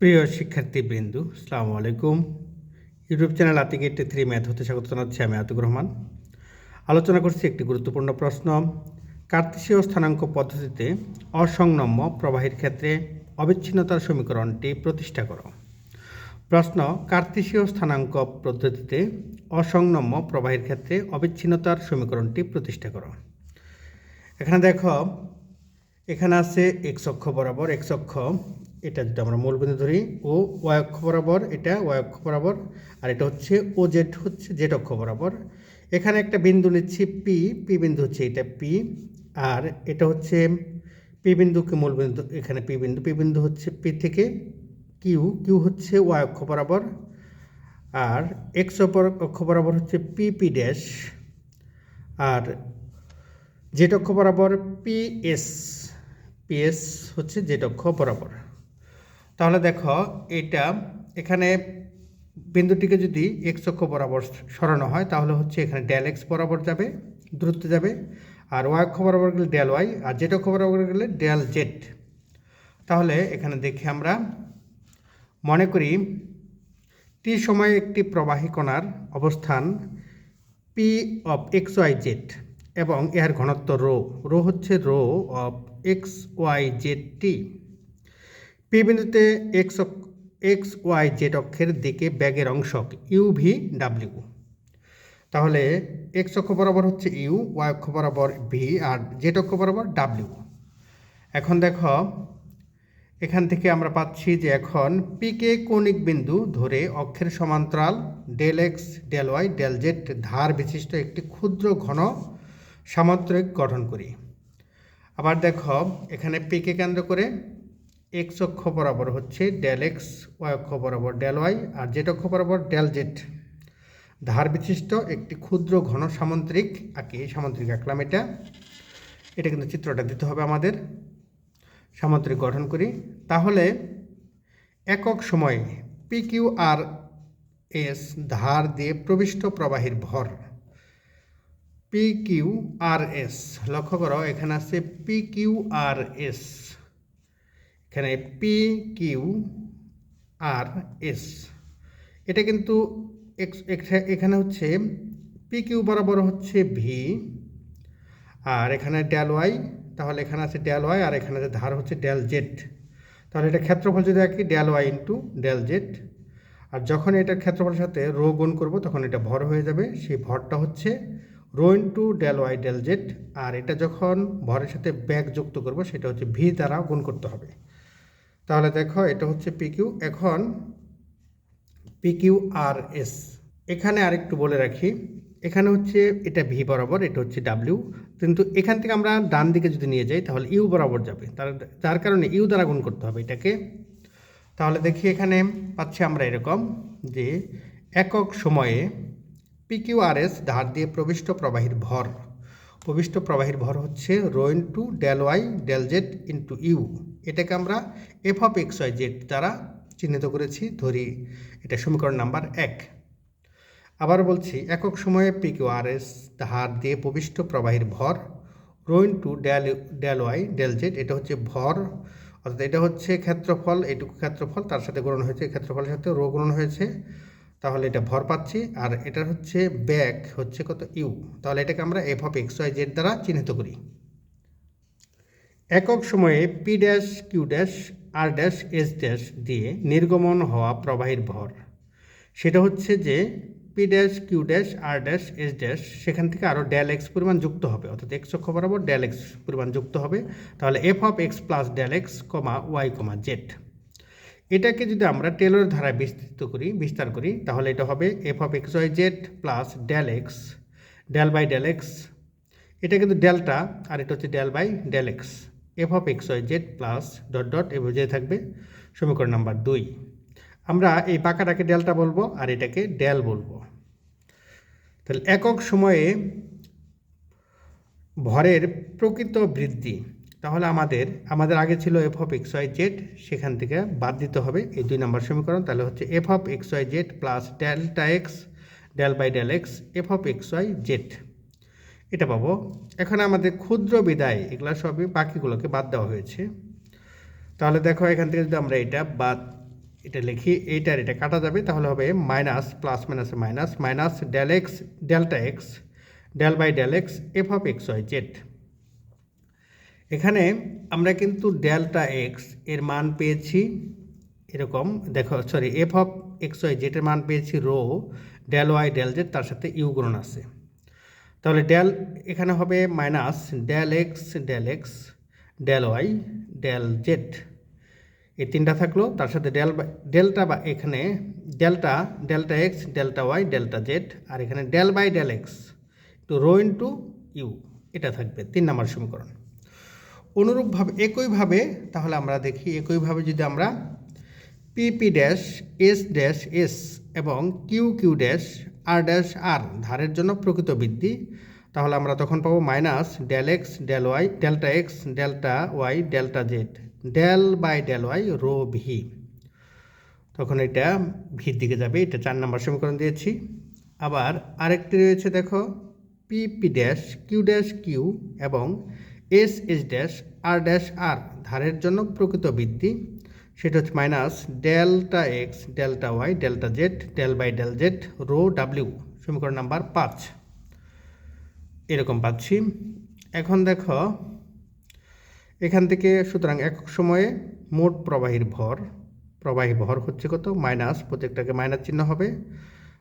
প্রিয় শিক্ষার্থীবৃন্দ, আসসালামু আলাইকুম। YouTube channel Atik three math হতে স্বাগত জানাচ্ছি আমি আতিকুর রহমান। আলোচনা করছি একটি গুরুত্বপূর্ণ প্রশ্ন। কার্তেশীয় স্থানাঙ্ক পদ্ধতিতে অসংনম্য প্রবাহের ক্ষেত্রে অবিচ্ছিন্নতার সমীকরণটি প্রতিষ্ঠা করো। প্রশ্ন কার্তেশীয় স্থানাঙ্ক পদ্ধতিতে অসংনম্য প্রবাহের ক্ষেত্রে অবিচ্ছিন্নতার সমীকরণটি প্রতিষ্ঠা করো। এখানে দেখো, এখানে আছে এক্স অক্ষ বরাবর এক্স অক্ষ এটা যদি আমরা মূলবিন্দু ধরি। ও, ওয়াই অক্ষ বরাবর, এটা ওয়াই অক্ষ বরাবর, আর এটা হচ্ছে ও জেড হচ্ছে জেড অক্ষ বরাবর। এখানে একটা বিন্দু নিচ্ছি পি পি বিন্দু হচ্ছে এটা পি আর এটা হচ্ছে পি বিন্দুকে মূলবিন্দু এখানে পি বিন্দু পি বিন্দু হচ্ছে পি থেকে কিউ কিউ হচ্ছে ওয়াই অক্ষ বরাবর, আর এক্স অক্ষ বরাবর হচ্ছে পি পি ড্যাশ, আর জেড অক্ষ বরাবর পিএস পিএস হচ্ছে জেড অক্ষ বরাবর। তাহলে দেখো এটা এখানে বিন্দুটিকে যদি এক্স অক্ষ বরাবর সরানো হয়, তাহলে হচ্ছে এখানে ডেল এক্স বরাবর যাবে, দূরত্ব যাবে, আর ওয়াই অক্ষ বরাবর গেলে ডেল ওয়াই আর জেড অক্ষ বরাবর গেলে ডেল জেড তাহলে এখানে দেখি আমরা মনে করি টি সময়ে একটি প্রবাহী কণার অবস্থান P of X Y Z এবং এর ঘনত্ব রো। রো হচ্ছে rho of X Y Z T P বিন্দুতে এক্স এক্স ওয়াই জেড অক্ষের দিকে ব্যাগের অংশ ইউ ভি ডাব্লিউ তাহলে এক্স অক্ষ বরাবর হচ্ছে ইউ ওয়াই অক্ষ বরাবর ভি আর জেড অক্ষ বরাবর ডাব্লিউ এখন দেখো, এখান থেকে আমরা পাচ্ছি যে এখন পিকে কৌণিক বিন্দু ধরে অক্ষের সমান্তরাল del X del Y del Z ধার বিশিষ্ট একটি ক্ষুদ্র ঘন সামান্তরিক গঠন করি। আবার দেখো, এখানে পিকে কেন্দ্র করে এক্স অক্ষ বরাবর হচ্ছে ডেল এক্স, ওয়াই অক্ষ বরাবর ডেল ওয়াই আর জেড অক্ষ বরাবর ডেল জেড। ধার বিশিষ্ট একটি ক্ষুদ্র ঘন সামান্তরিক আঁকি সামান্তরিক আঁকলাম এটা। এটা কিন্তু চিত্রটা দিতে হবে আমাদের। সামান্তরিক গঠন করি। তাহলে একক সময়ে পি কিউ আর এস ধার দিয়ে প্রবিষ্ট প্রবাহীর ভর। পি কিউ আর এস, লক্ষ্য করো, এখানে আছে পি কিউ আর এস। এখানে পি কিউ আর এস এটা কিন্তু এখানে হচ্ছে পি কিউ বরাবর হচ্ছে ভি আর এখানে ডেল ওয়াই তাহলে এখানে আছে ডেল ওয়াই আর এখানে আছে ধার হচ্ছে ডেল জেড তাহলে এটা ক্ষেত্রফল যদি রাখি del Y into del Z আর যখন এটার ক্ষেত্রফলের সাথে রো গুণ করব, তখন এটা ভর হয়ে যাবে। সেই ভরটা হচ্ছে rho into del Y del Z আর এটা যখন ভরের সাথে ব্যাগ যুক্ত করব, সেটা হচ্ছে ভি দ্বারা গুণ করতে হবে। তাহলে দেখো, এটা হচ্ছে পিকিউ এখন পিকিউ আর এস এখানে আরেকটু বলে রাখি, এখানে হচ্ছে এটা ভি বরাবর, এটা হচ্ছে ডাব্লিউ কিন্তু এখান থেকে আমরা ডান দিকে যদি নিয়ে যাই, তাহলে ইউ বরাবর যাবে। তার, যার কারণে ইউ দ্বারা গুণ করতে হবে এটাকে। তাহলে দেখি এখানে পাচ্ছি আমরা এরকম যে, একক সময়ে পিকিউআরএস ধার দিয়ে প্রবিষ্ট প্রবাহীর ভর প্রবিষ্ট প্রবাহের ভর হচ্ছে rho into del Y del Z into U. এটাকে আমরা F of X Y Z দ্বারা চিহ্নিত করেছি, ধরি এটা সমীকরণ নাম্বার এক। আবার বলছি, একক সময়ে পিকিউআরএস ধার দিয়ে প্রবিষ্ট প্রবাহের ভর rho into del del Y del Z, এটা হচ্ছে ভর, অর্থাৎ এটা হচ্ছে ক্ষেত্রফল, এটুকু ক্ষেত্রফল, তার সাথে গ্রহণ হয়েছে, ক্ষেত্রফলের সাথে রো গ্রহণ হয়েছে। তাহলে এটা ভর পাচ্ছি, আর এটার হচ্ছে ব্যাক হচ্ছে কত ইউ তাহলে এটাকে আমরা F of X Y Z দ্বারা চিহ্নিত করি। একক সময়ে P dash Q dash R dash S dash দিয়ে নির্গমন হওয়া প্রবাহীর ভর। সেটা হচ্ছে যে P dash Q dash R dash S dash সেখান থেকে আরও ডেল এক্স পরিমাণ যুক্ত হবে, অর্থাৎ এক্স অক্ষ বরাবর ডেল এক্স পরিমাণ যুক্ত হবে। তাহলে F of X plus del X comma Y comma Z এটাকে যদি আমরা টেলর ধারায় বিস্তৃত করি, বিস্তার করি, তাহলে এটা হবে F of X Y Z plus del X del by del X এটা কিন্তু ডেলটা আর এটা হচ্ছে del by del X F of X Y Z plus dot dot এভাবে যে থাকবে সমীকরণ নাম্বার দুই। আমরা এই পাকাটাকে ডেলটা বলব, আর এটাকে ডেল বলব। তাহলে একক সময়ে ভরের প্রকৃত বৃদ্ধি তাহলে আমাদের আমাদের আগে ছিল F of X Y Z সেখান থেকে বাদ দিতে হবে এই দুই নম্বর সমীকরণ, তাহলে হচ্ছে F of X Y Z plus delta X del by del X F of X Y Z এটা পাবো। এখন আমাদের ক্ষুদ্র বিদায়, এগুলো সবই বাকিগুলোকে বাদ দেওয়া হয়েছে। তাহলে দেখো, এখান থেকে যদি আমরা এটা বাদ, এটা লিখি, এইটার এটা কাটা যাবে, তাহলে হবে মাইনাস প্লাস মাইনাসে minus minus del X delta X del by del X F of X Y Z এখানে আমরা কিন্তু ডেল্টা এক্সের মান পেয়েছি, এরকম, দেখো sorry F of X Y জেটের মান পেয়েছি rho, del Y del Z তার সাথে ইউ গুণন আছে। তাহলে ডেল, এখানে হবে minus del X del X del Y del Z এই তিনটা থাকল, তার সাথে ডেল ডেল্টা বা এখানে delta delta X delta Y delta Z আর এখানে del by del X to rho into U এটা থাকবে, তিন নম্বর সমীকরণ। অনুরূপভাবে, একইভাবে, তাহলে আমরা দেখি, একইভাবে যদি আমরা P P dash S dash S এবং Q Q dash R dash R ধারের জন্য প্রকৃত বৃদ্ধি, তাহলে আমরা তখন পাবো minus del X del Y delta X delta Y delta Z del by del Y rho V তখন এটা ভির দিকে যাবে, এটা চার নম্বর সমীকরণ দিয়েছি। আবার আরেকটি রয়েছে, দেখো P P dash Q dash Q এবং S S dash, R dash R, ধারের জন্য প্রকৃত বৃদ্ধি সেটা হচ্ছে minus delta X, delta Y, delta Z, del by del Z, rho W, সমীকরণ নাম্বার পাঁচ। এরকম পাচ্ছি। এখন দেখো, এখান থেকে সুতরাং একক সময়ে মোট প্রবাহীর ভর, প্রবাহী ভর হচ্ছে কত? মাইনাস প্রত্যেকটাকে মাইনাস চিহ্ন হবে।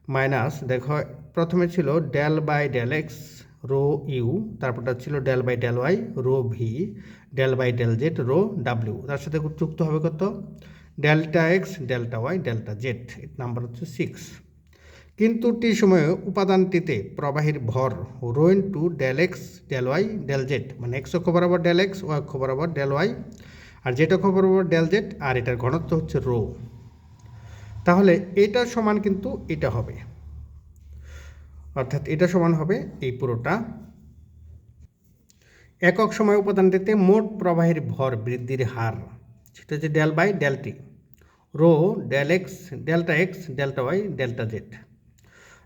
মাইনাস দেখো, প্রথমে ছিল del by del X rho U, তারপরটা ছিল del by del Y, rho V, del by del Z, rho W. তার সাথে যুক্ত হবে কত? Delta X, delta Y, delta Z number হচ্ছে সিক্স। কিন্তু টি সময়ে উপাদানটিতে প্রবাহীর ভর rho into del X, del Y, del Z মানে এক্স অক্ষ বরাবর ডেল এক্স, ওয়াই অক্ষ বরাবর ডেল ওয়াই, আর জেড অক্ষ বরাবর ডেল জেড, আর এটার ঘনত্ব হচ্ছে রো। তাহলে এটার সমান কিন্তু এটা হবে। অর্থাৎ এটা সমান হবে এই পুরোটা। একক সময় উপাদানটিতে মোট প্রবাহের ভর বৃদ্ধির হার, সেটা হচ্ছে del by del T rho del X, delta X, delta Y, delta Z.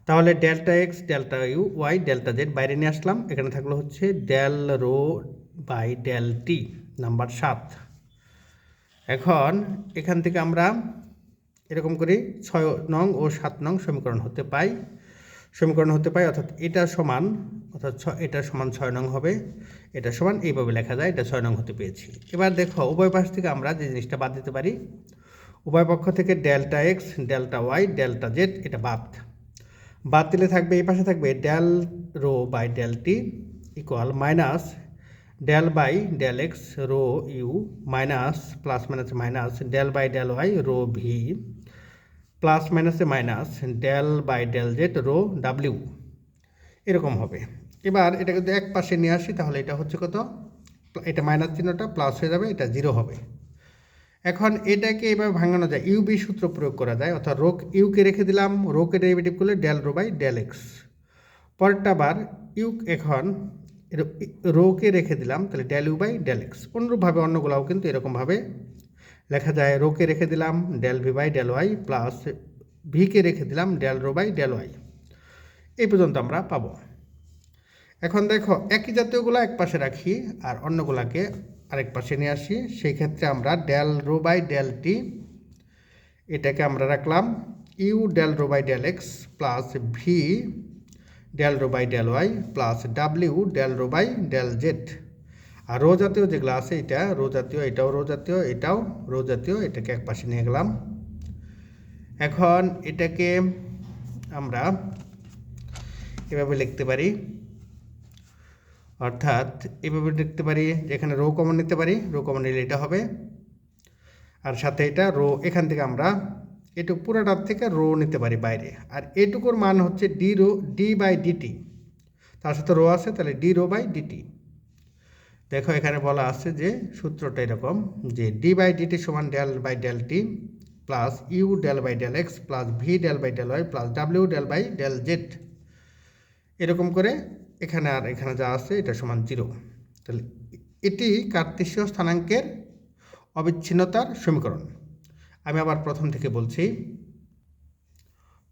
তাহলে delta X, delta U, Y, delta Z বাইরে নিয়ে আসলাম, এখানে থাকল হচ্ছে del rho by del T, number সাত। এখন এখান থেকে আমরা এরকম করে ছয় নং ও সাত নং সমীকরণ হতে পাই। সমীকরণ হতে পাই অর্থাৎ এটা সমান, অর্থাৎ ছ এটা সমান ছয় নং হবে, এটা সমান এইভাবে লেখা যায়, এটা ছয় নং হতে পেয়েছি এবার দেখো, উভয় পাশ থেকে আমরা যে জিনিসটা বাদ দিতে পারি, উভয় পক্ষ থেকে delta X delta Y delta Z এটা বাদ। বাদ দিলে থাকবে, এই পাশে থাকবে del rho by del T equal minus del by del X rho U minus plus minus minus del by del Y rho V plus মাইনাসে minus del by del Z rho W. এরকম হবে। এবার এটা যদি এক পাশে নিয়ে আসি, তাহলে এটা হচ্ছে কত? এটা মাইনাস চিহ্নটা প্লাস হয়ে যাবে, এটা জিরো হবে। এখন এটাকে এভাবে ভাঙানো যায়। ইউবি সূত্র প্রয়োগ করা যায়, অর্থাৎ রোক ইউকে রেখে দিলাম রোকে ডেরিভেটিভ করলে del rho by del X. পরেরটা বার ইউ, এখন রোকে রেখে দিলাম, তাহলে del U by del X. অনুরূপভাবে অন্যগুলাও কিন্তু এরকমভাবে লেখা যায় রোকে রেখে দিলাম, del V by del Y plus V K রেখে দিলাম, del rho by del Y. এই পর্যন্ত আমরা পাবো। এখন দেখো, একই জাতীয়গুলো এক পাশে রাখি আর অন্যগুলাকে আরেক পাশে নিয়ে আসি। সেই ক্ষেত্রে আমরা del rho by del T, এটাকে আমরা রাখলাম U del rho by del X plus V del rho by del Y plus W del rho by del Z. R rho জাতীয় যেগুলো আছে এটা রো জাতীয় এটাও রো জাতীয় এটাও রো জাতীয় এটাকে এক পাশে নিয়ে গেলাম। এখন এটাকে আমরা এভাবে লিখতে পারি। অর্থাৎ এভাবে লিখতে পারি, যেখানে রো কমন নিতে পারি রো কমন নিলে এটা হবে। আর সাথে এটা রো এখান থেকে আমরা এটুকু পুরোটার থেকে রো নিতে পারি বাইরে। আর এটুকুর মান হচ্ছে D rho D by DT তার সাথে রো আছে, তাহলে ডি রো বাই ডিটি দেখো এখানে বলা আছে যে সূত্রটা এরকম যে ডি বাই ডিটি সমান del by del T plus U del by del X plus V del by del Y plus W del by del Z এরকম করে এখানে আর এখানে যা আছে এটা সমান জিরো তাহলে এটি কার্তেশীয় স্থানাঙ্কের অবিচ্ছিন্নতার সমীকরণ। আমি আবার প্রথম থেকে বলছি,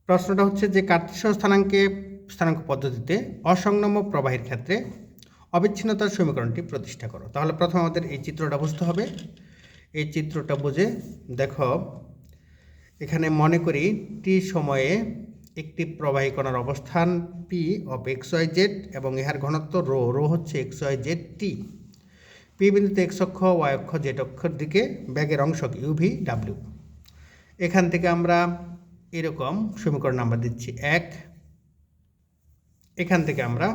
প্রশ্নটা হচ্ছে যে কার্তেশীয় স্থানাঙ্কে স্থানাঙ্ক পদ্ধতিতে অসংলম্ব প্রবাহের ক্ষেত্রে অবিচ্ছিন্নতার সমীকরণটি প্রতিষ্ঠা করো। তাহলে প্রথম আমাদের এই চিত্রটা বুঝতে হবে। এই চিত্রটা বুঝে দেখো, এখানে মনে করি টি সময়ে একটি প্রবাহী কণার অবস্থান P of X Y Z এবং ইহার ঘনত্ব রো। রো হচ্ছে X Y Z T P বিন্দুতে এক্স অক্ষ ওয়াই অক্ষ জেড অক্ষর দিকে ব্যাগের অংশ ইউভি ডাব্লিউ এখান থেকে আমরা এরকম সমীকরণ নাম্বার দিচ্ছি এক। এখান থেকে আমরা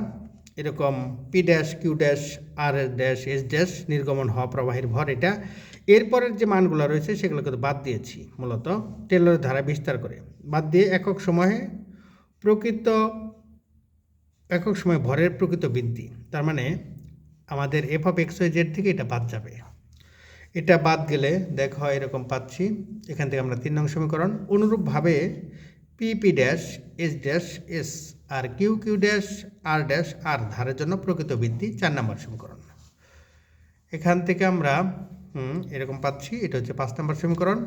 এরকম P dash Q dash R dash S dash নির্গমন হওয়া প্রবাহের ভর এটা। এরপরের যে মানগুলো রয়েছে সেগুলো কিন্তু বাদ দিয়েছি মূলত। টেলরের ধারা বিস্তার করে। বাদ দিয়ে একক সময়ে প্রকৃত, একক সময় ভরের প্রকৃত বৃদ্ধি। তার মানে আমাদের এফ অফ এক্স জেড থেকে এটা বাদ যাবে। এটা বাদ গেলে দেখো এরকম পাচ্ছি। এখান থেকে আমরা তিন নং সমীকরণ। অনুরূপভাবে P P dash S dash S আর Q Q dash, R dash, R ধারের জন্য প্রকৃত বৃদ্ধি চার নম্বর সমীকরণ। এখান থেকে আমরা এরকম পাচ্ছি, এটা হচ্ছে পাঁচ নম্বর সমীকরণ।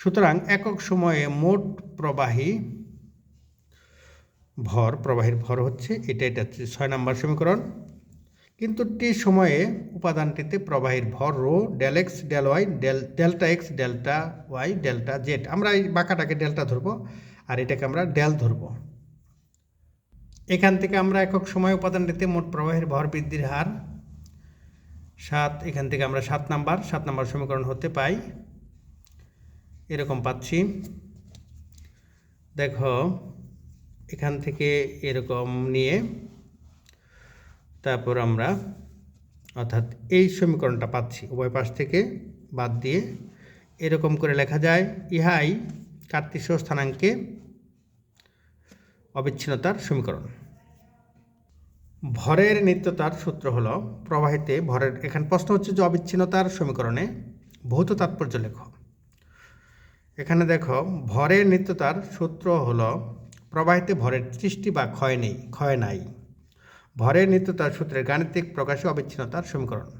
সুতরাং একক সময়ে মোট প্রবাহী ভর, প্রবাহের ভর হচ্ছে এটা এটা হচ্ছে ছয় নম্বর সমীকরণ। কিন্তু টি সময়ে উপাদানটিতে প্রবাহের ভর rho, del X, del Y, del, delta X, delta Y, delta Z. আমরা এই বাঁকাটাকে ডেল্টা ধরবো, আর এটাকে আমরা ডেল ধরবো। এখান থেকে আমরা একক সময় উপাদান উপাদানটিতে মোট প্রবাহের ভর বৃদ্ধির হার সাত, এখান থেকে আমরা সাত নাম্বার সাত নাম্বার সমীকরণ হতে পাই। এরকম পাচ্ছি। দেখো, এখান থেকে এরকম নিয়ে তারপর আমরা, অর্থাৎ এই সমীকরণটা পাচ্ছি, উভয় পাশ থেকে বাদ দিয়ে। এরকম করে লেখা যায়, ইহাই কার্তিসীয় স্থানাঙ্কে অবিচ্ছিন্নতার সমীকরণ। ভরের নিত্যতার সূত্র হলো, প্রবাহিতে ভরের, এখানে প্রশ্ন হচ্ছে যে অবিচ্ছিন্নতার সমীকরণে ভৌত তাৎপর্য লেখো। এখানে দেখো, ভরের নিত্যতার সূত্র হলো, প্রবাহিতে ভরের সৃষ্টি বা ক্ষয় নেই, ক্ষয় নাই। ভরের নিত্যতার সূত্রের গাণিতিক প্রকাশে অবিচ্ছিন্নতার সমীকরণ।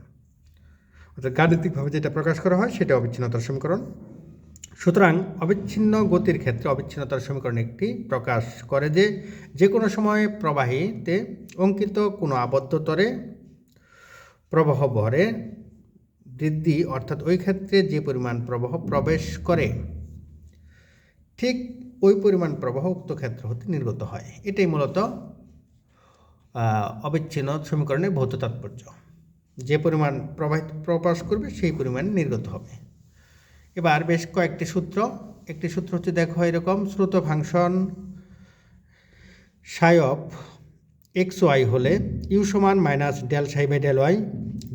অর্থাৎ গাণিতিকভাবে যেটা প্রকাশ করা হয়, সেটা অবিচ্ছিন্নতার সমীকরণ। সুতরাং অবিচ্ছিন্ন গতির ক্ষেত্রে অবিচ্ছিন্নতার সমীকরণ একটি প্রকাশ করে যে যে কোনো সময়ে প্রবাহীতে অঙ্কিত কোনো আবদ্ধতরে প্রবাহ ভরে বৃদ্ধি, অর্থাৎ ওই ক্ষেত্রে যে পরিমাণ প্রবাহ প্রবেশ করে, ঠিক ওই পরিমাণ প্রবাহ উক্ত ক্ষেত্র হতে নির্গত হয়। এটাই মূলত অবিচ্ছিন্ন সমীকরণের ভৌত তাৎপর্য। যে পরিমাণ প্রবাহিত প্রকাশ করবে, সেই পরিমাণ নির্গত হবে। এবার বেশ কয়েকটি সূত্র। একটি সূত্র হচ্ছে, দেখো, এরকম শ্রুত function psi of X Y হলে ইউ সমান minus del psi by del Y,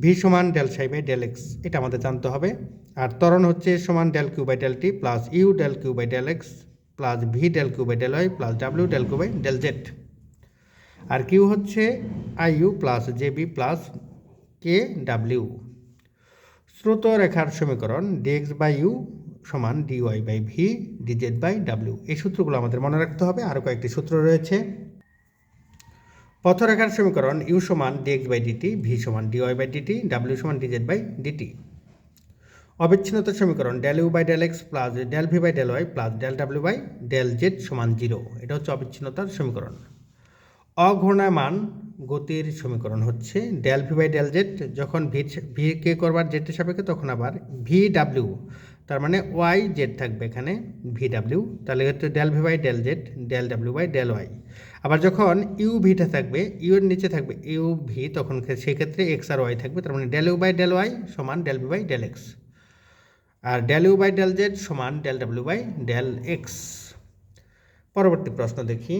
V সমান del psi by del X, এটা আমাদের জানতে হবে। আর ত্বরণ হচ্ছে সমান del Q by del T plus U del Q by del X plus V del Q by del Y plus W del Q by del Z. R Q হচ্ছে I U plus J B plus K W. স্রোত রেখার সমীকরণ dx by you সমান dy by v dz by W এই সূত্রগুলো আমাদের মনে রাখতে হবে। আরও কয়েকটি সূত্র রয়েছে। পথরেখার সমীকরণ ইউ সমান ডিএক্স বাই ডিটি ভি সমান ডিওয়াই বাই ডিটি ডাব্লিউ সমান ডিজেড বাই ডিটি অবিচ্ছিন্নতার সমীকরণ del u by del x plus del v by del y plus del W by del Z সমান জিরো এটা হচ্ছে অবিচ্ছিন্নতার সমীকরণ। অঘূর্ণায়মান গতির সমীকরণ হচ্ছে del v by del z যখন ভি ভি কে করবার জেডের সাপেক্ষে, তখন আবার ভি ডাব্লিউ তার মানে ওয়াই জেড থাকবে এখানে ভি ডাব্লিউ তাহলে হচ্ছে del v by del z del W by del Y আবার যখন ইউ ভিটা থাকবে ইউ এর নিচে থাকবে ইউ ভি তখন সেক্ষেত্রে এক্স আর ওয়াই থাকবে, তার মানে del u by del y সমান del v by del x R del u by del z সমান del W by del x পরবর্তী প্রশ্ন দেখি।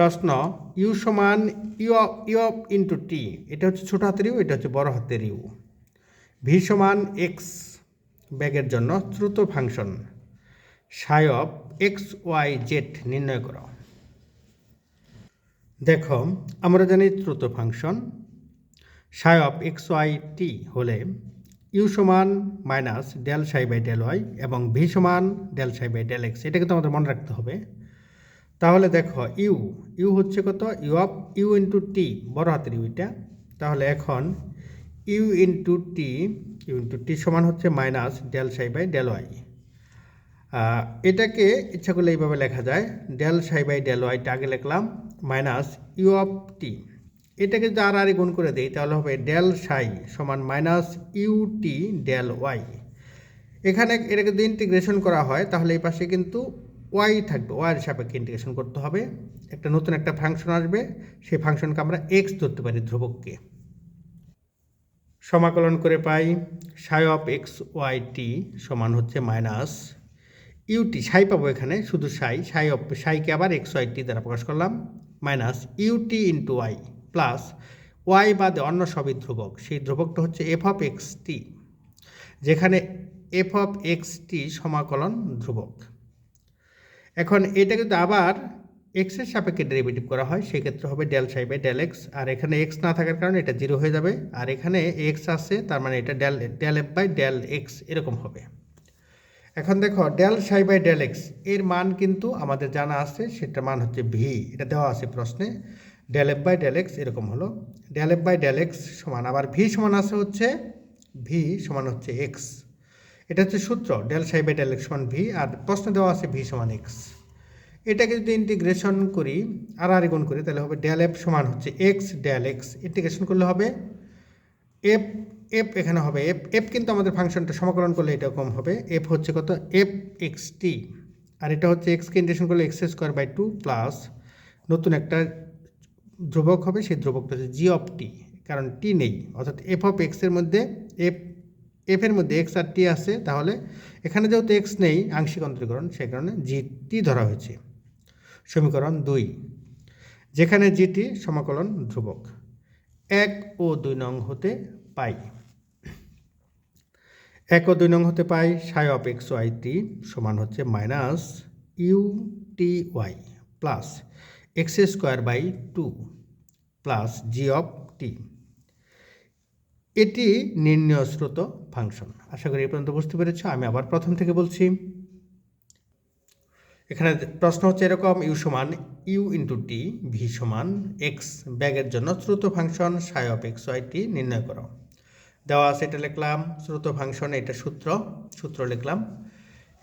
প্রশ্ন, ইউ সমান u u of into t. এটা হচ্ছে ছোটো হাতের ইউ, এটা হচ্ছে বড় হাতের ইউ। ভি সমান এক্স, ব্যাগের জন্য দ্রুত function. Psi of x Y Z নির্ণয় করো। দেখো, আমরা জানি দ্রুত function. Psi of x Y T হলে ইউ সমান minus del psi by del y এবং ভি সমান del psi by del x. এটাকে তো আমাদের মনে রাখতে হবে। তাহলে দেখো, ইউ ইউ হচ্ছে কত? U of, u into t, বড় হাতের ইউটা তাহলে এখন u into t, u into t সমান হচ্ছে minus del psi by del y. এটাকে ইচ্ছা করলে এইভাবে লেখা যায়, ডেল সাই বাই ডেল ওয়াইটা আগে লিখলাম, মাইনাস ইউ অফ টি। এটাকে যদি আর আরে গুণ করে দিই, তাহলে হবে ডেল সাই সমান minus u t del y. এখানে এটাকে যদি ইন্টিগ্রেশন করা হয়, তাহলে এই পাশে কিন্তু ওয়াই থাকবে ওয়াইয়ের সাপেক্ষে ইন্টিগ্রেশন করতে হবে। একটা নতুন একটা ফাংশন আসবে, সেই ফাংশনকে আমরা এক্স ধরতে পারি ধ্রুবককে। সমাকলন করে পাই সাই অফ এক্স ওয়াই টি সমান হচ্ছে মাইনাস ইউটি সাই পাবো এখানে, শুধু সাই সাই অফ সাইকে আবার এক্স ওয়াই টি দ্বারা প্রকাশ করলাম minus u t into y plus y বাদে অন্য সবই ধ্রুবক। সেই ধ্রুবকটা হচ্ছে এফ অফ এক্স টি যেখানে এফ অফ এক্স টি সমাকলন ধ্রুবক। এখন এটা কিন্তু আবার এক্সের সাপেক্ষে ডেরিভেটিভ করা হয়, সেক্ষেত্রে হবে del psi by del x আর এখানে এক্স না থাকার কারণে এটা জিরো হয়ে যাবে, আর এখানে এক্স আছে, তার মানে এটা del del f by del x এরকম হবে। এখন দেখো ডেল সাই বাই ডেল এক্সের মান কিন্তু আমাদের জানা আছে, সেটার মান হচ্ছে ভি এটা দেওয়া আছে প্রশ্নে। Del f by del x এরকম হলো। Del f by del x সমান, আবার ভি সমান আছে হচ্ছে ভি সমান হচ্ছে এক্স এটা হচ্ছে সূত্র, del psi by del x সমান ভি আর প্রশ্ন দেওয়া আছে ভি সমান এক্স এটাকে যদি ইন্টিগ্রেশন করি, আর আর গুণ করি, তাহলে হবে ডেল এফ সমান হচ্ছে এক্স ডেল এক্স ইন্টিগ্রেশন করলে হবে এফ এফ এখানে হবে এফ এফ কিন্তু আমাদের ফাংশনটা সমাকলন করলে এটা কম হবে। এফ হচ্ছে কত? এফ এক্স টি আর এটা হচ্ছে এক্সকে ইন্টিগ্রেশন করলে x square by two plus নতুন একটা ধ্রুবক হবে, সেই ধ্রুবকটা হচ্ছে জি অফ টি কারণ টি নেই। অর্থাৎ এফ অফ এক্সের মধ্যে এফ এফের মধ্যে এক্স আর টি আছে, তাহলে এখানে যেহেতু এক্স নেই আংশিক অন্তরীকরণ, সেই কারণে জি টি ধরা হয়েছে। সমীকরণ দুই, যেখানে জিটি সমাকলন ধ্রুবক। এক ও দুই নং হতে পাই। এক ও দুই নং হতে পাই সাই অফ এক্স ওয়াই টি সমান হচ্ছে minus u t y plus x square by two plus g of t এটি নির্ণয় স্রোত ফাংশন। আশা করি এই পর্যন্ত বুঝতে পেরেছ, আমি আবার প্রথম থেকে বলছি। এখানে প্রশ্ন হচ্ছে এরকম ইউ সমান ইউ ইন্টু টি ভি সমান এক্স ব্যাগের জন্য শ্রুত function psi of x y t নির্ণয় করো। দেওয়া আছে এটা লিখলাম শ্রুত ফাংশন এটা সূত্র সূত্র লিখলাম।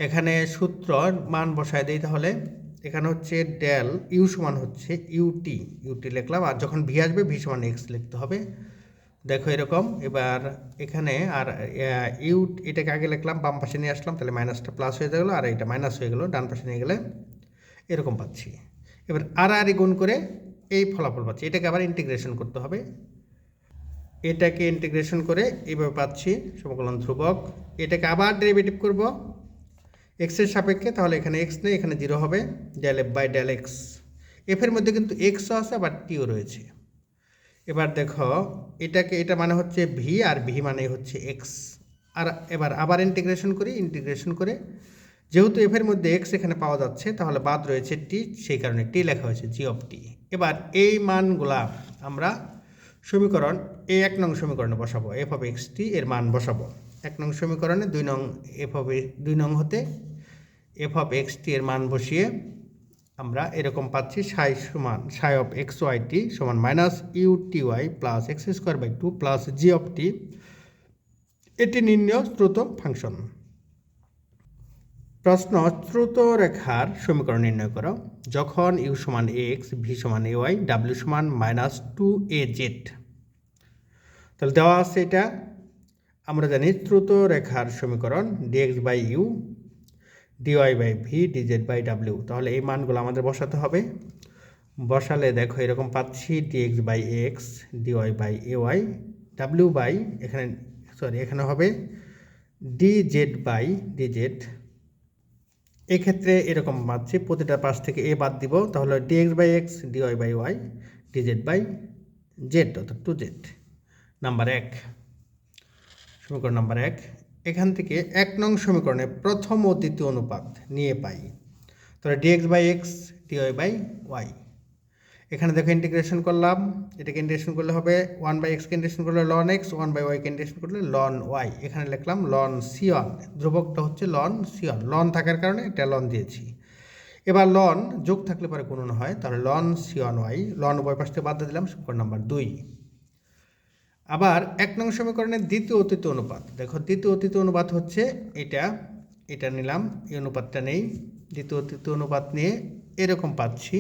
এখানে সূত্র মান বসায় দিই তাহলে, এখানে হচ্ছে ডেল ইউ সমান হচ্ছে ইউটি ইউটি লিখলাম, আর যখন ভি আসবে ভি সমান এক্স লিখতে হবে। দেখো এরকম, এবার এখানে আর ইউ, এটাকে আগে লিখলাম, বাম পাশে নিয়ে আসলাম, তাহলে মাইনাসটা প্লাস হয়ে গেলো, আর এটা মাইনাস হয়ে গেলো, ডান পাশে নিয়ে গেলে এরকম পাচ্ছি। এবার আর আর গুণ করে এই ফলাফল পাচ্ছি, এটাকে আবার ইন্টিগ্রেশন করতে হবে। এটাকে ইন্টিগ্রেশন করে এইভাবে পাচ্ছি, সমকলন ধ্রুবক, এটাকে আবার ডেরিভেটিভ করব এক্সের সাপেক্ষে, তাহলে এখানে এক্স নেই, এখানে জিরো হবে del f by del x এফের মধ্যে কিন্তু এক্সও আছে, আবার টিও রয়েছে। এবার দেখো, এটাকে, এটা মানে হচ্ছে ভি আর ভি মানে হচ্ছে এক্স আর এবার আবার ইন্টিগ্রেশন করি ইন্টিগ্রেশন করে। যেহেতু এফের মধ্যে এক্স এখানে পাওয়া যাচ্ছে, তাহলে বাদ রয়েছে টি সেই কারণে টি লেখা হয়েছে জি অফ টি এবার এই মানগুলা আমরা সমীকরণ, এই এক নং সমীকরণে বসাবো। এফ অফ এক্স টি এর মান বসাবো। এক নং সমীকরণে দুই নং এফ অফ দুই নং হতে এফ অফ এক্স টি এর মান বসিয়ে আমরা এরকম পাচ্ছি সাই সমান সাই অফ এক্স ওয়াই টি সমান minus u t y plus x square by two plus g of t. এটি নির্ণয় স্রোত ফাংশন। প্রশ্ন, স্রোত রেখার সমীকরণ নির্ণয় করো। যখন ইউ সমান এক্স, ভি সমান এ ওয়াই, ডাব্লিউ সমান মাইনাস টু এ জেড। তাহলে দেওয়া আছে এটা। আমরা জানি স্রোত রেখার সমীকরণ dx by u dy by v dz by W তাহলে এই মানগুলো আমাদের বসাতে হবে। বসালে দেখো এরকম পাচ্ছি dx by x dy by a y W by এখানে সরি এখানে হবে ডি জেড বাই ডিজেড এক্ষেত্রে এরকম পাচ্ছি, প্রতিটা পাশ থেকে এ বাদ দিব, তাহলে dx by x dy by y dz by z অর্থাৎ টু জেড নাম্বার এক। সমীকরণ নাম্বার এক। এখান থেকে এক নং সমীকরণে প্রথম ও দ্বিতীয় অনুপাত নিয়ে পাই। তাহলে dx by x dy by y এখানে দেখো ইন্টিগ্রেশন করলাম। এটাকে ইন্টিগ্রেশন করলে হবে ওয়ান বাই এক্সকে ইন্টিগ্রেশন করলে লন এক্স ওয়ান বাই ওয়াইকে ইন্টিগ্রেশন করলে লন ওয়াই এখানে লিখলাম লন সিওন ধ্রুবকটা হচ্ছে লন সিওন লন থাকার কারণে এটা লন দিয়েছি। এবার লন যোগ থাকলে পরে গুণন হয়। তাহলে লন সিওন ওয়াই লন উভয় পাশ থেকে বাদ দিলাম সমীকরণ নাম্বার দুই। আবার এক নং সমীকরণের দ্বিতীয় অতীত অনুপাত। দেখো, দ্বিতীয় অতীত অনুপাত হচ্ছে এটা এটা নিলাম, এই অনুপাতটা নেই। দ্বিতীয় অতীত অনুপাত নিয়ে এরকম পাচ্ছি,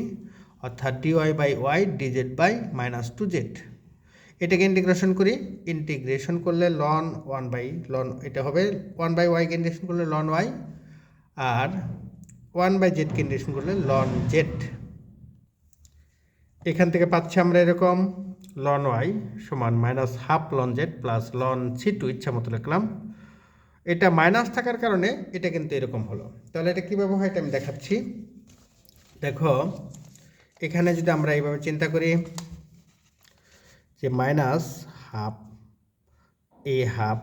অর্থাৎ dy by y dz by minus two z এটাকে ইন্টিগ্রেশন করি ইন্টিগ্রেশন করলে লন ওয়ান বাই লন এটা হবে ওয়ান বাই ওয়াইকে ইন্টিগ্রেশন করলে লন ওয়াই আর ওয়ান বাই জেডকে ইন্টিগ্রেশন করলে লন জেড এখান থেকে পাচ্ছি আমরা এরকম। লন ওয়াই সমান minus half ln z plus ln c two ইচ্ছা মতো লিখলাম। এটা মাইনাস থাকার কারণে এটা কিন্তু এরকম হলো। তাহলে এটা কীভাবে হয় এটা আমি দেখাচ্ছি। দেখো, এখানে যদি আমরা এইভাবে চিন্তা করি যে মাইনাস হাফ এ হাফ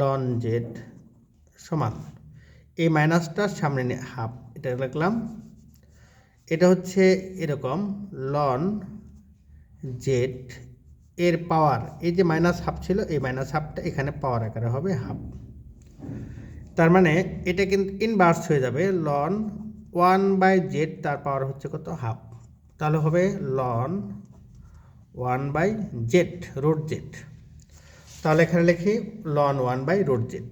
লন জেড সমান, এই মাইনাসটার সামনে নিয়ে হাফ এটা লিখলাম। এটা হচ্ছে এরকম লন জেড এর পাওয়ার এই যে মাইনাস হাফ ছিল, এই মাইনাস হাফটা এখানে পাওয়ার আকারে হবে হাফ তার মানে এটা কিন্তু ইনভার্স হয়ে যাবে লন ওয়ান বাই জেড তার পাওয়ার হচ্ছে কত? হাফ তাহলে হবে ln one by z root z তাহলে এখানে লিখি ln one by root z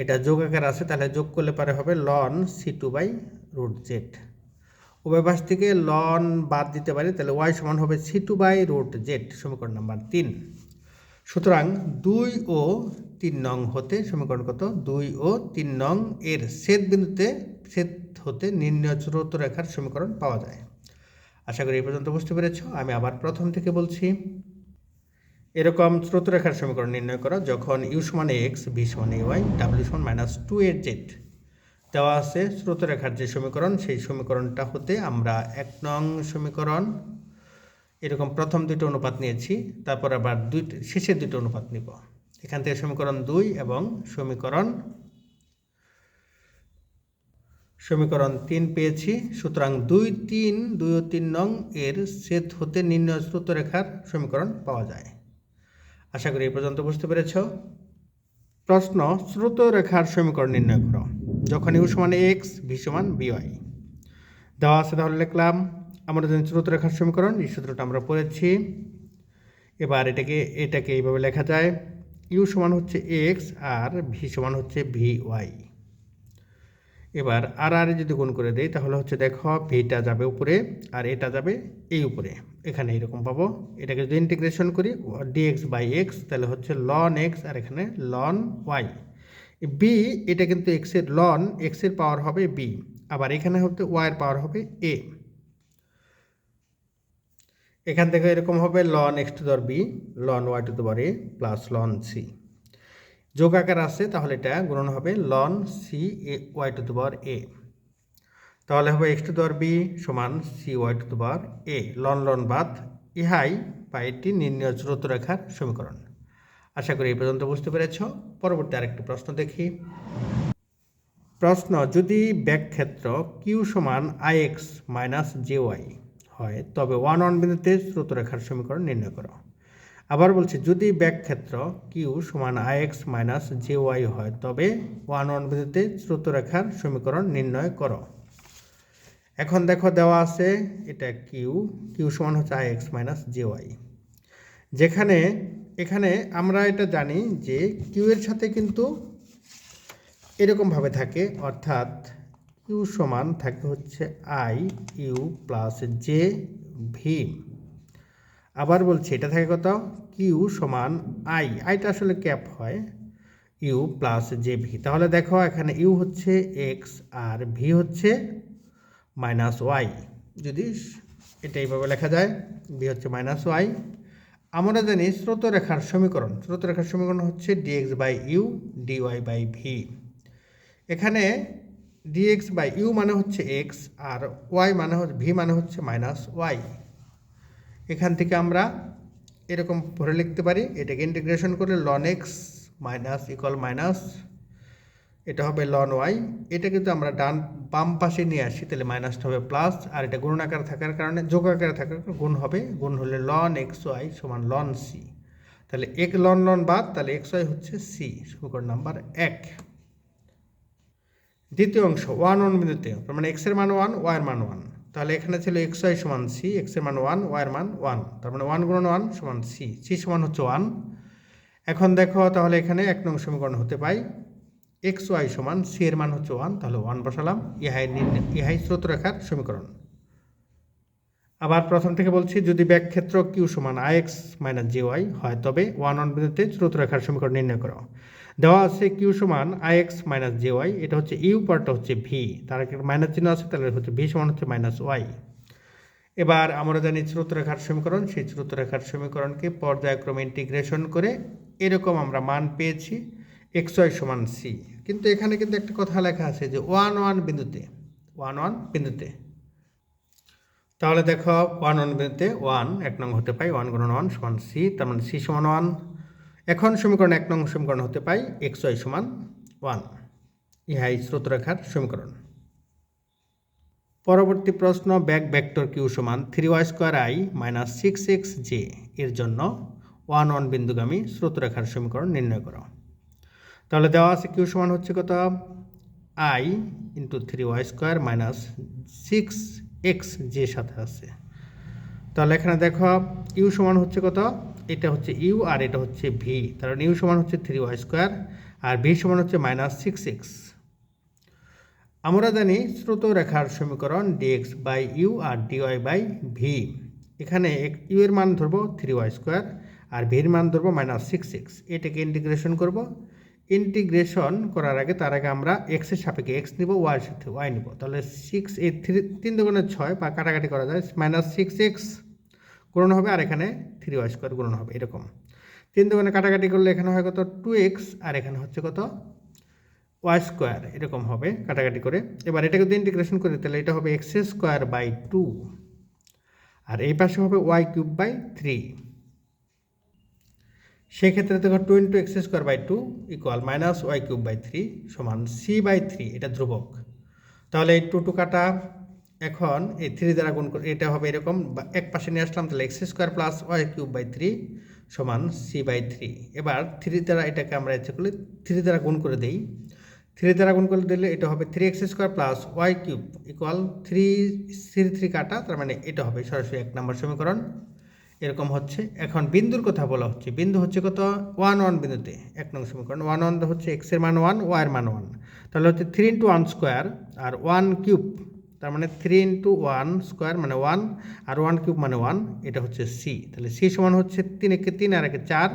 এটা যোগ আকার আছে, তাহলে যোগ করলে পারে হবে ln c two by root z উভয় থেকে লন বাদ দিতে পারি, তাহলে ওয়াই সমান হবে c two by root z, সমীকরণ নাম্বার তিন। সুতরাং দুই ও তিন নং হতে সমীকরণ কত? দুই ও তিন নং এর ছেদ বিন্দুতে ছেদ হতে নির্ণয় স্রোত রেখার সমীকরণ পাওয়া যায়। আশা করি এই পর্যন্ত বুঝতে পেরেছ। আমি আবার প্রথম থেকে বলছি, এরকম স্রোতরেখার সমীকরণ নির্ণয় করা যখন ইউ সমান এক্স ভি সমান এ ওয়াই ডাব্লিউ সমান মাইনাস টু এর জেড। দেওয়া আছে স্রোতরেখার যে সমীকরণ, সেই সমীকরণটা হতে আমরা এক নং সমীকরণ, এরকম প্রথম দুটো অনুপাত নিয়েছি, তারপর আবার দুই শেষের দুটো অনুপাত নিব। এখান থেকে সমীকরণ দুই এবং সমীকরণ সমীকরণ তিন পেয়েছি, সুতরাং দুই তিন, দুই ও তিন নং এর সেত হতে নির্ণয় স্রোতরেখার সমীকরণ পাওয়া যায়। আশা করি এই পর্যন্ত বুঝতে পেরেছ। প্রশ্ন, স্রোতরেখার সমীকরণ নির্ণয় করো। যখন ইউ সমান এক্স ভি সমান বিওয়াই দেওয়া আছে তাহলে লিখলাম, আমরা জানি স্রোতরেখার সমীকরণ, এই সূত্রটা আমরা পড়েছি। এবার এটাকে এটাকে এইভাবে লেখা যায় ইউ সমান হচ্ছে এক্স আর ভি সমান হচ্ছে ভি ওয়াই এবার আর আর যদি গুণ করে দেই, তাহলে হচ্ছে দেখো ভিটা যাবে উপরে আর এটা যাবে এই উপরে। এখানে এরকম পাবো। এটাকে যদি ইন্টিগ্রেশন করি ডিএক্স বাই এক্স তাহলে হচ্ছে লন এক্স আর এখানে লন ওয়াই বি এটা কিন্তু এক্সের লন এক্সের পাওয়ার হবে বি আবার এখানে হচ্ছে ওয়াইয়ের পাওয়ার হবে এ এখান থেকে এরকম হবে লন এক্স টু দর বি লন ওয়াই টু দর এ প্লাস লন সি যোগ আকার আছে, তাহলে এটা গুণন হবে ln c a y to power a তাহলে হবে এক্স টু দর বি সমান c y to power a ln ln বাদ, ইহাই বা এটি নির্ণয় রেখার সমীকরণ। আশা করি এই পর্যন্ত বুঝতে পেরেছ। পরবর্তী আরেকটি প্রশ্ন দেখি। প্রশ্ন, যদি ব্যাকক্ষেত্র কিউ সমান i x minus j y হয়, তবে ওয়ান ওয়ান বিন্দুতে স্রোত রেখার সমীকরণ নির্ণয় করো। আবার বলছি, যদি ব্যাকক্ষেত্র কিউ সমান i x minus j y হয়, তবে ওয়ান ওয়ান বিন্দুতে স্রোতরেখার সমীকরণ নির্ণয় করো। এখন দেখো দেওয়া আছে এটা কিউ কিউ সমান হচ্ছে i x minus j y যেখানে এখানে আমরা এটা জানি যে কিউ এর সাথে কিন্তু এরকমভাবে থাকে, অর্থাৎ কিউ সমান থাকে হচ্ছে i u plus j v আবার বলছি, এটা থাকে কত? কিউ সমান আই আইটা আসলে ক্যাপ হয় ইউ প্লাস জে ভি তাহলে দেখো এখানে ইউ হচ্ছে এক্স আর ভি হচ্ছে মাইনাস ওয়াই যদি এটা এইভাবে লেখা যায় ভি হচ্ছে মাইনাস ওয়াই আমরা জানি স্রোতরেখার সমীকরণ। স্রোতরেখার সমীকরণ হচ্ছে dx by u dy by v এখানে ডিএক্স বাই ইউ মানে হচ্ছে এক্স আর ওয়াই মানে হচ্ছে ভি মানে হচ্ছে মাইনাস ওয়াই এখান থেকে আমরা এরকম ভরে লিখতে পারি। এটাকে ইন্টিগ্রেশন করলে ln x minus equal minus এটা হবে লন ওয়াই এটা কিন্তু আমরা ডান বাম পাশে নিয়ে আসি, তাহলে মাইনাসটা হবে প্লাস আর এটা গুণ আকার থাকার কারণে যোগ আকারে থাকার গুণ হবে, গুণ হলে লন এক্স ওয়াই সমান লন সি তাহলে এক লন লন বাদ, তাহলে এক্স ওয়াই হচ্ছে সি সমীকরণ নাম্বার এক। দ্বিতীয় অংশ ওয়ান ওয়ান বিন্দুতে, তার মানে এক্সের মান ওয়ান ওয়াইয়ের মান ওয়ান তাহলে এখানে ছিল এক্স ওয়াই সমান সি এক্সের মান ওয়ান ওয়াইয়ের মান ওয়ান তার মানে ওয়ান গুণন ওয়ান সমান সি সি সমান হচ্ছে ওয়ান এখন দেখো তাহলে এখানে এক নং সমীকরণ হতে পাই এক্স ওয়াই সমান সি এর মান হচ্ছে ওয়ান তাহলে ওয়ান বসালাম। ইহাই ইহাই স্রোতরেখার সমীকরণ। আবার প্রথম থেকে বলছি, যদি ব্যাগক্ষেত্র কিউ সমান i x minus j y হয়, তবে ওয়ান ওয়ান বিন্দুতে চতুর্থ রেখার সমীকরণ নির্ণয় করো। দেওয়া আছে কিউ সমান i x minus j y এটা হচ্ছে ইউ পার্টটা হচ্ছে ভি তার একটা মাইনাস চিহ্ন আছে, তাহলে হচ্ছে ভি সমান হচ্ছে মাইনাস ওয়াই এবার আমরা জানি চতুর্থ রেখার সমীকরণ, সেই চতুর্থ রেখার সমীকরণকে পর্যায়ক্রমে ইন্টিগ্রেশন করে এরকম আমরা মান পেয়েছি এক্স ওয়াই সমান সি কিন্তু এখানে কিন্তু একটা কথা লেখা আছে যে ওয়ান ওয়ান বিন্দুতে, ওয়ান ওয়ান বিন্দুতে। তাহলে দেখো ওয়ান ওয়ান বিন্দুতে ওয়ান, এক নং হতে পাই ওয়ান গুণন ওয়ান সমান সি তার মানে সি সমান ওয়ান। এখন সমীকরণ এক নং সমীকরণ হতে পাই এক্স ওয়াই সমান ওয়ান। ইহাই স্রোতরেখার সমীকরণ। পরবর্তী প্রশ্ন, ব্যাক ভেক্টর কিউ সমান three y square i minus six x j. এর জন্য ওয়ান ওয়ান বিন্দুগামী স্রোতরেখার সমীকরণ নির্ণয় করো। তাহলে দেওয়া আছে কিউ সমান হচ্ছে কত? I into three y square minus six x যে সাথে আছে। তাহলে এখানে দেখো ইউ সমান হচ্ছে কত? এটা হচ্ছে ইউ আর এটা হচ্ছে ভি কারণ ইউ সমান হচ্ছে থ্রি ওয়াই স্কোয়ার আর ভি সমান হচ্ছে মাইনাস সিক্স এক্স আমরা জানি স্রোত রেখার সমীকরণ ডিএক্স বাই ইউ আর ডিওয়াই বাই ভি এখানে ইউ এর মান ধরবো থ্রি ওয়াই স্কোয়ার আর ভির মান ধরবো মাইনাস সিক্স এক্স এটাকে ইন্টিগ্রেশন করব। ইন্টিগ্রেশন করার আগে তার আগে আমরা এক্সের সাপেক্ষে এক্স নিব ওয়াইয়ের সাথে ওয়াই নিব। তাহলে সিক্স এই থ্রি তিন দুগুণের ছয় বা কাটাকাটি করা যায় মাইনাস সিক্স এক্স গুণন হবে আর এখানে থ্রি ওয়াই স্কোয়ার গুণন হবে, এরকম। তিন দুগুণে কাটাকাটি করলে এখানে হয় কত? টু এক্স আর এখানে হচ্ছে কত? ওয়াই স্কোয়ার এরকম হবে কাটাকাটি করে। এবার এটাকে যদি ইন্টিগ্রেশন করি, তাহলে এটা হবে এক্স স্কোয়ার বাই টু আর এই পাশে হবে ওয়াই কিউব বাই থ্রি সেক্ষেত্রে দেখো two into x square by two equal minus y cube by three সমান সি বাই থ্রি এটা ধ্রুবক। তাহলে এই টু টু কাটা, এখন এই থ্রি দ্বারা গুণ করে, এটা হবে এরকম এক পাশে নিয়ে আসলাম, তাহলে x square plus y cube by three সমান সি বাই থ্রি এবার থ্রি দ্বারা এটাকে আমরা ইচ্ছে করলে থ্রি দ্বারা গুণ করে দিই। থ্রি দ্বারা গুণ করে দিলে এটা হবে three x square plus y cube equal three three three কাটা, তার মানে এটা হবে সরাসরি এক নম্বর সমীকরণ। এরকম হচ্ছে। এখন বিন্দুর কথা বলা হচ্ছে। বিন্দু হচ্ছে কত? ওয়ান ওয়ান বিন্দুতে। এক নং সমীকরণ। ওয়ান ওয়ান হচ্ছে এক্সের মান ওয়ান ওয়াইয়ের মান ওয়ান তাহলে হচ্ছে থ্রি ইন্টু ওয়ান স্কোয়ার আর ওয়ান কিউব তার মানে থ্রি ইন্টু ওয়ান স্কোয়ার মানে ওয়ান আর ওয়ান কিউব মানে ওয়ান এটা হচ্ছে সি তাহলে সি সমান হচ্ছে তিন একে তিন আর একে চার,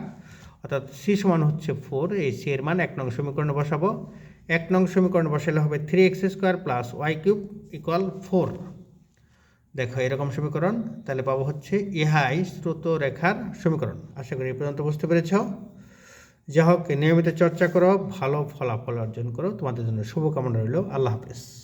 অর্থাৎ সি সমান হচ্ছে ফোর এই সি এর মান এক নং সমীকরণে বসাবো। এক নং সমীকরণ বসালে হবে three x square plus y cube equal four দেখো এরকম সমীকরণ, তাহলে পাবো হচ্ছে ইহাই স্রোত রেখার সমীকরণ। আশা করি পর্যন্ত বুঝতে পেরেছ। যা হোক, নিয়মিত চর্চা করো, ভালো ফলাফল অর্জন করো। তোমাদের জন্য শুভকামনা রইল। আল্লাহ হাফেজ।